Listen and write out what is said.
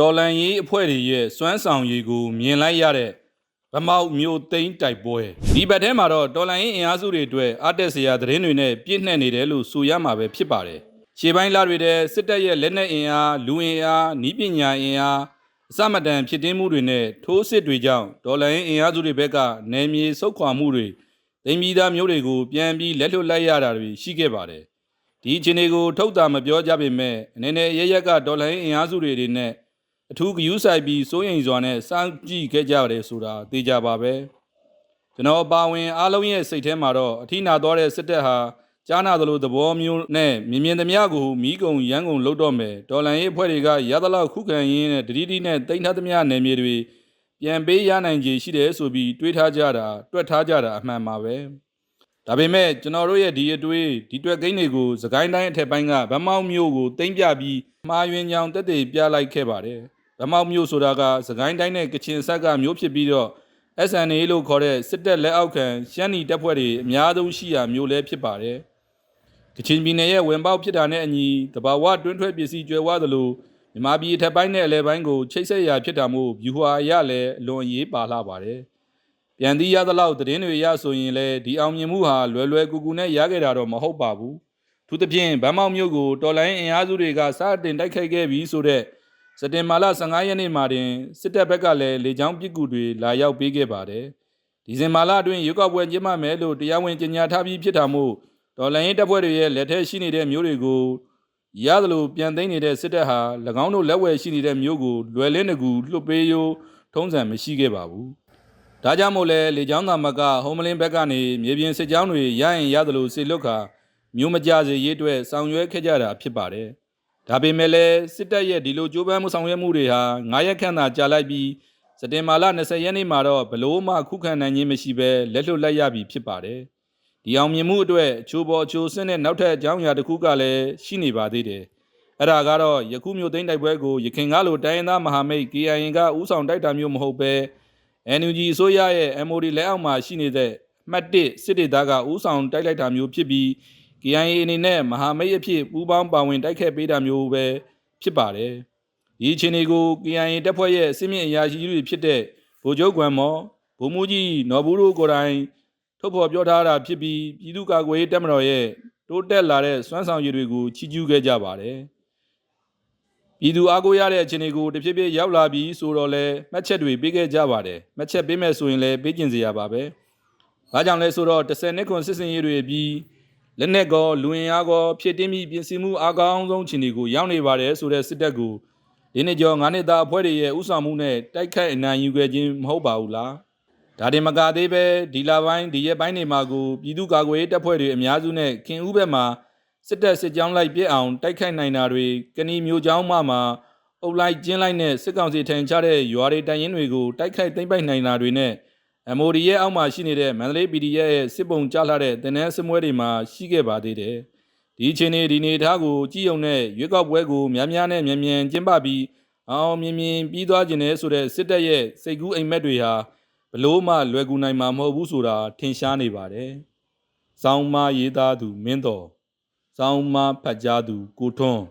တော်လန်ရေးအဖွဲ့တွေရဲ့စွမ်းဆောင်ရည်ကိုမြင်လိုက်ရတဲ့ဗမောက်မျိုးသိန်းတိုက်ပွဲဒီဘက်ထဲမှာတော့တော်လန်ရေးအင်အားစုတွေအတွက်အတက်စရာသတင်းတွေနဲ့ပြည့်နှက်နေတယ်လို့ဆိုရမှာပဲဖြစ်ပါတယ်ရှေ့ပိုင်းလတွေတဲ့စစ်တပ်ရဲ့လက်နက်အင်အားလူအင်အားဤပညာအင်အားအစမတန်ဖြစ်တင်းမှုတွေနဲ့ထိုးစစ်တွေကြောင့်ဒေါ်လာရင်းအင်အားစုတွေဘက်ကနေမြေဆုတ်ခွာမှုတွေသိမ်းပြီးသားမျိုးတွေကိုပြန်ပြီးလက်လွတ်လိုက်ရတာတွေရှိခဲ့ပါတယ်ဒီအခြေအနေကိုထုတ်တာမပြောကြပေမဲ့အနေနဲ့ရရက်ကဒေါ်လာရင်းအင်အားစုတွေတွေနဲ့ အထူးဂယူးဆိုင်ပြီးစိုးရိမ်စွာနဲ့စောင့်ကြည့်ခဲ့ကြရတယ်ဆိုတာသိကြပါပဲကျွန်တော်ပါဝင်အားလုံးရဲ့စိတ်ထဲမှာတော့အထီးနာသွားတဲ့စစ်တပ်ဟာကြားနာသလိုသဘောမျိုးနဲ့မြင်မြင်သမျှကိုမိကုံရန်ကုန်လုတ်တော့မယ်ဒေါ်လန်ရေးအဖွဲ့တွေကရသလောက်ခုခံရင်းနဲ့တတိတိနဲ့တိမ့်ထားသမျှနယ်မြေတွေပြန်ပေးရနိုင်ခြေရှိတယ်ဆိုပြီးတွေးထားကြတာတွက်ထားကြတာအမှန်ပါပဲဒါပေမဲ့ကျွန်တော်တို့ရဲ့ဒီအတွေးဒီတွက်ကိန်းတွေကိုစကိုင်းတိုင်းအထက်ပိုင်းကဗမောက်မျိုးကိုတိမ့်ပြပြီးမှားယွင်းကြောင်တက်တဲ့ပြလိုက်ခဲ့ပါတယ် ဗမောက်မျိုးဆိုတာကစကိုင်းတိုင်းနဲ့ကချင်ဆက်ကမျိုးဖြစ်ပြီးတော့ SNA လို့ခေါ်တဲ့စစ်တပ်လက်အောက်ခံရှမ်းနီတပ်ဖွဲ့တွေအများဆုံးရှိရာမျိုးလည်းဖြစ်ပါတယ်။ကချင်ပြည်နယ်ရဲ့ဝင်ပေါက်ဖြစ်တာနဲ့အညီတဘာဝတွင်းထွက်ပစ္စည်းကျွဲဝသလိုမြန်မာပြည်အထက်ပိုင်းနဲ့အလဲပိုင်းကိုချိတ်ဆက်ရာဖြစ်တာမို့ယူဟာရလည်းအလွန်အရေးပါလာပါတယ်။ပြန်သီးရသလောက်သတင်းတွေရဆိုရင်လည်းဒီအောင်မြင်မှုဟာလွယ်လွယ်ကူကူနဲ့ရခဲ့တာတော့မဟုတ်ပါဘူး။သူတစ်ဖြင့်ဗန်းမောက်မြို့ကိုတော်လိုင်းအင်အားစုတွေကစတင်တိုက်ခိုက်ခဲ့ပြီးဆိုတဲ့ စက်တင်ဘာလ15ရက်နေ့မှာတင်စစ်တပ်ဘက်ကလည်းလေကြောင်းပစ်ကူတွေလာရောက်ပေးခဲ့ပါတယ်။ဒီဇင်ဘာလအတွင်းရွေးကောက်ပွဲကျင်းပမယ်လို့တရားဝင်ကြေညာထားပြီးဖြစ်တာမို့ဒေါ်လာရင်းတပ်ဖွဲ့တွေရဲ့လက်ထက်ရှိနေတဲ့မျိုးတွေကိုရသလိုပြန်သိမ်းနေတဲ့စစ်တပ်ဟာ၎င်းတို့လက်ဝယ်ရှိနေတဲ့မျိုးကိုလွယ်လင်းတကူလွှတ်ပေးရိုးထုံးစံမရှိခဲ့ပါဘူး။ဒါကြောင့်မို့လဲလေကြောင်းသားမကဟ ோம் မလင်းဘက်ကနေမြေပြင်စစ်ကြောင်းတွေရရင်ရသလိုစေလွတ်ခါမျိုးမကြစေရေးအတွက်ဆောင်ရွက်ခဲ့ကြတာဖြစ်ပါတယ်။ ဒါပေမဲ့လည်းစစ်တပ်ရဲ့ဒီလိုကြိုးပမ်းမှုဆောင်ရွက်မှုတွေဟာ9ရက်ခန့်သာကြာလိုက်ပြီးစက်တင်ဘာလ20ရက်နေ့မှာတော့ဘလို့မှခုခံနိုင်ခြင်းမရှိဘဲလက်လွတ်လိုက်ရပြီဖြစ်ပါတယ်။ဒီအောင်မြင်မှုအတွက်အချိုးပေါ်အချိုးစင်းတဲ့နောက်ထပ်အကြောင်းအရာတစ်ခုကလည်းရှိနေပါသေးတယ်။အဲ့ဒါကတော့ယခုမျိုးသိန်းတိုက်ပွဲကိုရခင်ကလိုတိုင်းရင်းသားမဟာမိတ် KIN ကဥဆောင်တိုက်တာမျိုးမဟုတ်ဘဲ NUG အစိုးရရဲ့ MOD လက်အောက်မှာရှိနေတဲ့မှတ်1စစ်ဒေသကဥဆောင်တိုက်လိုက်တာမျိုးဖြစ်ပြီး KIA အနေနဲ့မဟာမိတ်အဖြစ်ပူးပေါင်းပါဝင်တိုက်ခတ်ပေးတာမျိုးပဲဖြစ်ပါတယ်။ဒီအခြေအနေကို KIA တပ်ဖွဲ့ရဲ့စစ်မြင့်အရာရှိတွေဖြစ်တဲ့ဗိုလ်ချုပ်ကွမ်မော်ဗိုလ်မှူးကြီးနော်ဘူးတို့ကိုယ်တိုင်ထုတ်ဖော်ပြောထားတာဖြစ်ပြီးပြည်သူ့ကာကွယ်ရေးတပ်မတော်ရဲ့တိုးတက်လာတဲ့စွမ်းဆောင်ရည်တွေကိုချီးကျူးခဲ့ကြပါတယ်။ပြည်သူအားကိုးရတဲ့အခြေအနေကိုတဖြည်းဖြည်းရောက်လာပြီးဆိုတော့လဲမှတ်ချက်တွေပေးခဲ့ကြပါတယ်။မှတ်ချက်ပေးမယ်ဆိုရင်လည်းပေးကျင်စရာပါပဲ။ဘာကြောင့်လဲဆိုတော့10နှစ်ခွန်စစ်စင်ရေးတွေပြီး လက်နက်ကောလူဝင်အားကောဖြစ်တင်းပြီးပြင်ဆင်မှုအကောင်းဆုံးခြေနေကိုရောက်နေပါတယ်ဆိုတဲ့စစ်တပ်ကိုဒီနေ့ကျော်9နှစ်သားအဖွဲ့တွေရဲ့ဥဆောင်မှုနဲ့တိုက်ခိုက်အနိုင်ယူခဲ့ခြင်းမဟုတ်ပါဘူးလားဒါတင်မကသေးပဲဒီလာပိုင်းဒီရက်ပိုင်းတွေမှာကိုပြည်သူ့ကာကွယ်ရေးတပ်ဖွဲ့တွေအများစုနဲ့ခင်ဦးဘက်မှာစစ်တပ်စစ်ကြောင်းလိုက်ပြစ်အောင်တိုက်ခိုက်နိုင်တာတွေကဏီမျိုးချောင်းမှမှာအုပ်လိုက်ကျင်းလိုက်နဲ့စစ်ကောင်စီထင်ချတဲ့ရွာတွေတိုင်ရင်တွေကိုတိုက်ခိုက်သိမ်းပိုက်နိုင်တာတွေနဲ့ MOD ရဲ့အောက်မှာရှိနေတဲ့မန္တလေး PDF ရဲ့စစ်ပုံကြလှတဲ့တင်နန်းစမွဲတွေမှာရှိခဲ့ပါသေးတယ်။ဒီချိန်နေဒီနေထားကိုကြည်ုံနဲ့ရွေးကောက်ပွဲကိုများများနဲ့မြန်မြန်ကျင်းပပြီးအောင်မြင်မြင်ပြီးသွားခြင်းနဲ့ဆိုတဲ့စစ်တပ်ရဲ့စိတ်ကူးအိမ်မက်တွေဟာဘလို့မှလွယ်ကူနိုင်မှာမဟုတ်ဘူးဆိုတာထင်ရှားနေပါတယ်။စောင်းမရေးသားသူမင်းတော်စောင်းမဖတ်ကြားသူကိုထွန်း